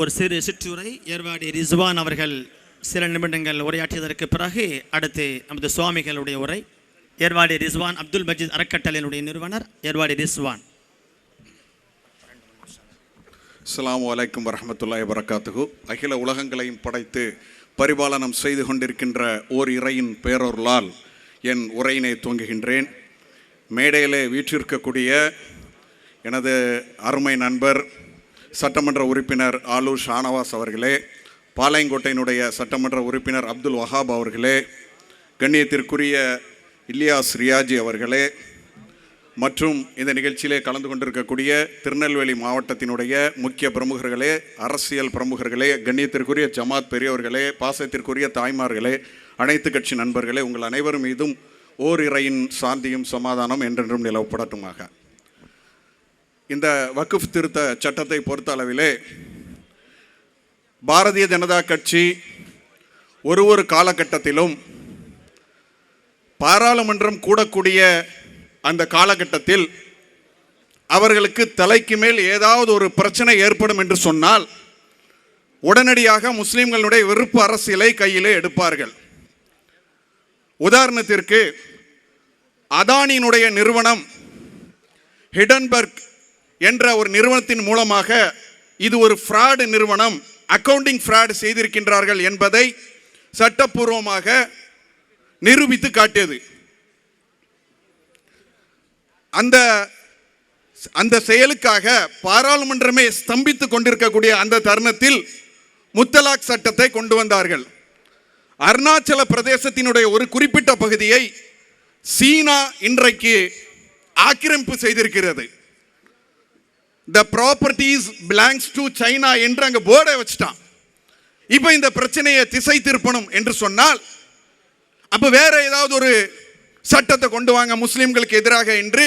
ஒரு சிறு சிற்றுரை ஏர்வாடி ரிஸ்வான் அவர்கள் சில நிமிடங்கள் உரையாற்றியதற்கு பிறகு அடுத்து நமது சுவாமிகளுடைய உரை. ஏர்வாடி ரிஸ்வான் அப்துல் மஜீத் அறக்கட்டளையினுடைய நிறுவனர் ஏர்வாடி ரிஸ்வான். அஸ்லாம் அலைக்கும் வரமத்துல்லாய் வரகாத்துகு அகில உலகங்களையும் படைத்து பரிபாலனம் செய்து கொண்டிருக்கின்ற ஓர் இறையின் பேரொருளால் என் உரையினை துவங்குகின்றேன். மேடையிலே வீற்றிருக்கக்கூடிய எனது அருமை நண்பர் சட்டமன்ற உறுப்பினர் ஆலூர் ஷானவாஸ் அவர்களே பாளையங்கோட்டையினுடைய சட்டமன்ற உறுப்பினர் அப்துல் வஹாப் அவர்களே கண்ணியத்திற்குரிய இல்லியாஸ் ரியாஜி அவர்களே மற்றும் இந்த நிகழ்ச்சியிலே கலந்து கொண்டிருக்கக்கூடிய திருநெல்வேலி மாவட்டத்தினுடைய முக்கிய பிரமுகர்களே அரசியல் பிரமுகர்களே கண்ணியத்திற்குரிய ஜமாத் பெரியவர்களே பாசத்திற்குரிய தாய்மார்களே அனைத்து கட்சி நண்பர்களே உங்கள் அனைவரும் மீதும் ஓர் இறையின் சாந்தியும் சமாதானம் என்றென்றும் நிலவப்படட்டுமாக. இந்த வக்குஃப் திருத்த சட்டத்தை பொறுத்த அளவிலே பாரதிய ஜனதா கட்சி ஒரு ஒரு காலகட்டத்திலும் பாராளுமன்றம் கூடக்கூடிய அந்த காலகட்டத்தில் அவர்களுக்கு தலைக்கு மேல் ஏதாவது ஒரு பிரச்சனை ஏற்படும் என்று சொன்னால் உடனடியாக முஸ்லீம்களுடைய விருப்பு அரசியலை கையிலே எடுப்பார்கள். உதாரணத்திற்கு அதானியினுடைய நிறுவனம் ஹிடன்பர்க் என்ற ஒரு நிறுவனத்தின் மூலமாக இது ஒரு ஃப்ராடு நிறுவனம் அக்கவுண்டிங் ஃப்ராடு செய்திருக்கின்றார்கள் என்பதை சட்டப்பூர்வமாக நிரூபித்து காட்டியது. அந்த அந்த செயலுக்காக பாராளுமன்றமே ஸ்தம்பித்து கொண்டிருக்கக்கூடிய அந்த தருணத்தில் முத்தலாக் சட்டத்தை கொண்டு வந்தார்கள். அருணாச்சல பிரதேசத்தினுடைய ஒரு குறிப்பிட்ட பகுதியை சீனா இன்றைக்கு ஆக்கிரமிப்பு செய்திருக்கிறது. The properties belongs to China என்று அங்கே போர்டை வச்சுட்டான். இப்போ இந்த பிரச்சனையை திசை திருப்பணும் என்று சொன்னால் அப்போ வேற ஏதாவது ஒரு சட்டத்தை கொண்டு வாங்க முஸ்லீம்களுக்கு எதிராக என்று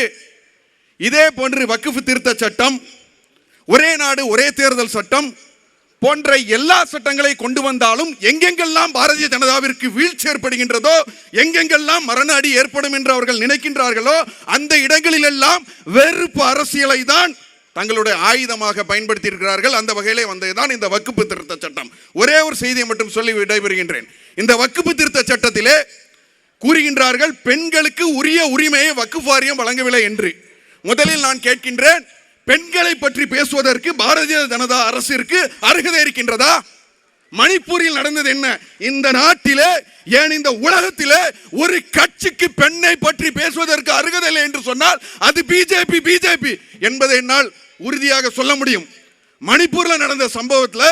இதே போன்று வக்குஃபு திருத்த சட்டம் ஒரே நாடு ஒரே தேர்தல் சட்டம் போன்ற எல்லா சட்டங்களை கொண்டு வந்தாலும் எங்கெங்கெல்லாம் பாரதிய ஜனதாவிற்கு வீழ்ச்சி ஏற்படுகின்றதோ எங்கெங்கெல்லாம் மரண அடி ஏற்படும் என்று அவர்கள் நினைக்கின்றார்களோ அந்த இடங்களிலெல்லாம் வெறுப்பு அரசியலை தான் தங்களுடைய ஆயுதமாக பயன்படுத்தி இருக்கிறார்கள் அந்த வகையிலே வந்ததுதான் இந்த வக்குப்பு திருத்த சட்டம். ஒரே ஒரு செய்தியை மட்டும் சொல்லி விடைபெறுகின்றேன். இந்த வக்குப்பு திருத்த சட்டத்திலே கூறுகின்றார்கள் பெண்களுக்கு உரிய உரிமையை வக்குப் வாரியம் வழங்கவில்லை என்று. முதலில் நான் கேட்கின்றேன் பெண்களை பற்றி பேசுவதற்கு பாரதிய ஜனதா அரசிற்கு அருகதை இருக்கின்றதா? மணிப்பூரில் நடந்தது என்ன? இந்த நாட்டிலே ஏன் இந்த உலகத்திலே ஒரு கட்சிக்கு பெண்ணை பற்றி பேசுவதற்கு அருகதில்லை என்று சொன்னால் அது பிஜேபி பிஜேபி என்பதை என்னால் உறுதியாக சொல்ல முடியும். மணிப்பூர்ல நடந்த சம்பவத்துல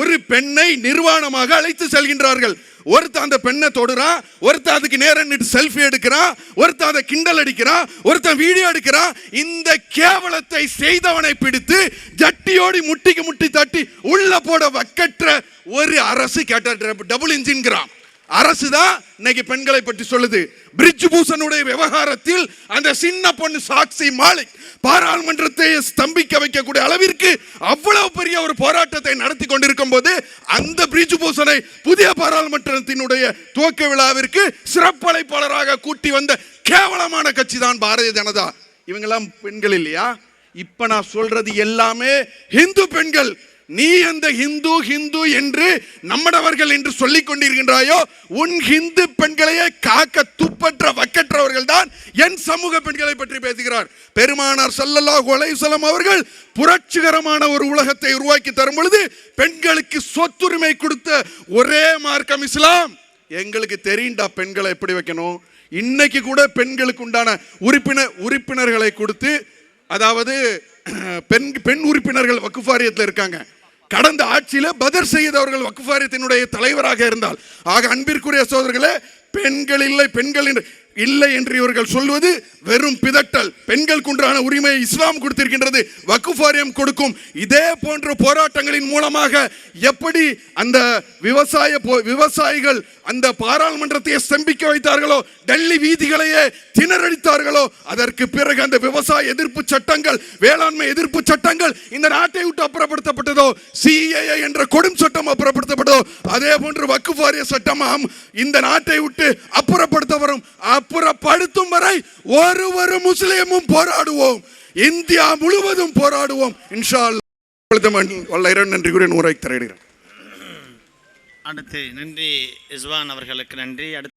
ஒரு பெண்ணை நிர்வாணமாக அழைத்து செல்கின்றார்கள். ஒருத்தன் அந்த பெண்ணை தொடுறான் ஒருத்தன் அதுக்கு நேரம் செல்ஃபி எடுக்கிறான் ஒருத்தன் அதை கிண்டல் அடிக்கிறான் ஒருத்தன் வீடியோ எடுக்கிறான் இந்த கேவலத்தை செய்தவனை பிடித்து ஜட்டியோடி முட்டிக்கு முட்டி தட்டி உள்ள போட வக்கற்ற ஒரு அரசு கேட்ட டபுள் இன்ஜின்கிறான். அரசு தான் இன்னைக்கு பெண்களை பற்றி சொல்லுது. பிரிட்ஜ் பூசனுடைய விவகாரத்தில் அந்த சின்ன பொண்ணு சாக்சி மாலிக் பாராளுமன்றத்தை ஸ்தம்பிக்க வைக்கக்கூடிய அளவிற்கு அவ்வளவு பெரிய ஒரு போராட்டத்தை நடத்தி கொண்டிருக்கும் போது அந்த பிரிட்ஜ் பூசனை புதிய பாராளுமன்றத்தினுடைய துவக்க விழாவிற்கு சிறப்பழைப்பாளராக கூட்டி வந்த கேவலமான கட்சி தான் பாரதிய ஜனதா. இவங்கெல்லாம் பெண்கள் இல்லையா? இப்ப நான் சொல்றது எல்லாமே இந்து பெண்கள். நீ அந்த ஹிந்து ஹிந்து என்று நம்மடவர்கள் என்று சொல்லிக் கொண்டிருக்கின்றாயோ உன் ஹிந்து பெண்களையே காக்க துப்பற்ற வக்கற்றவர்கள் தான் என் சமூக பெண்களை பற்றி பேசுகிறார். பெருமானார் சல்லல்லா அலைஹி அவர்கள் புரட்சிகரமான ஒரு உலகத்தை உருவாக்கி தரும் பொழுது பெண்களுக்கு சொத்துரிமை கொடுத்த ஒரே மார்க்கம் இஸ்லாம். எங்களுக்கு தெரியும்டா பெண்களை எப்படி வைக்கணும். இன்னைக்கு கூட பெண்களுக்கு உண்டான உறுப்பினர் உறுப்பினர்களை கொடுத்து அதாவது பெண் பெண் உறுப்பினர்கள் வக்குஃபாரியத்தில் இருக்காங்க. கடந்த ஆட்சியில் பதர் செய்த அவர்கள் தலைவராக இருந்தால். ஆக அன்பிற்குரிய சோதர்களே பெண்கள் இல்லை பெண்கள் என்று இல்லை என்று இவர்கள் சொல்வது வெறும் பிதட்டல். பெண்களுக்கு உண்டான உரிமையை இஸ்லாம் கொடுத்திருக்கின்றது வக்குஃபாரியம் கொடுக்கும். இதே போன்ற போராட்டங்களின் மூலமாக எப்படி அந்த விவசாய போ- விவசாயிகள் அந்த பாராளுமன்றத்தை ஸ்தம்பிக்க வைத்தார்களோ டெல்லி வீதிகளையே திணறடித்தார்களோ அதற்கு பிறகு அந்த விவசாய எதிர்ப்பு சட்டங்கள் வேளாண்மை எதிர்ப்பு சட்டங்கள் இந்த நாட்டை விட்டு அப்புறப்படுத்தப்பட்டதோ சிஏஏ என்ற கொடும் சட்டம் அப்புறப்படுத்தப்பட்டதோ அதே போன்று வக்குஃபாரிய சட்டமாம் இந்த நாட்டை விட்டு அப்புறப்படுத்த வரும் அப்புறப்படுத்தும் வரை ஒரு ஒரு முஸ்லிமும் போராடுவோம். இந்தியா முழுவதும் போராடுவோம். இன்ஷா அல்லாஹ். நன்றி கூறி நூறாய் தரையிடுகிறேன் அடுத்து நன்றி இஸ்வான் அவர்களுக்கு நன்றி. அடுத்து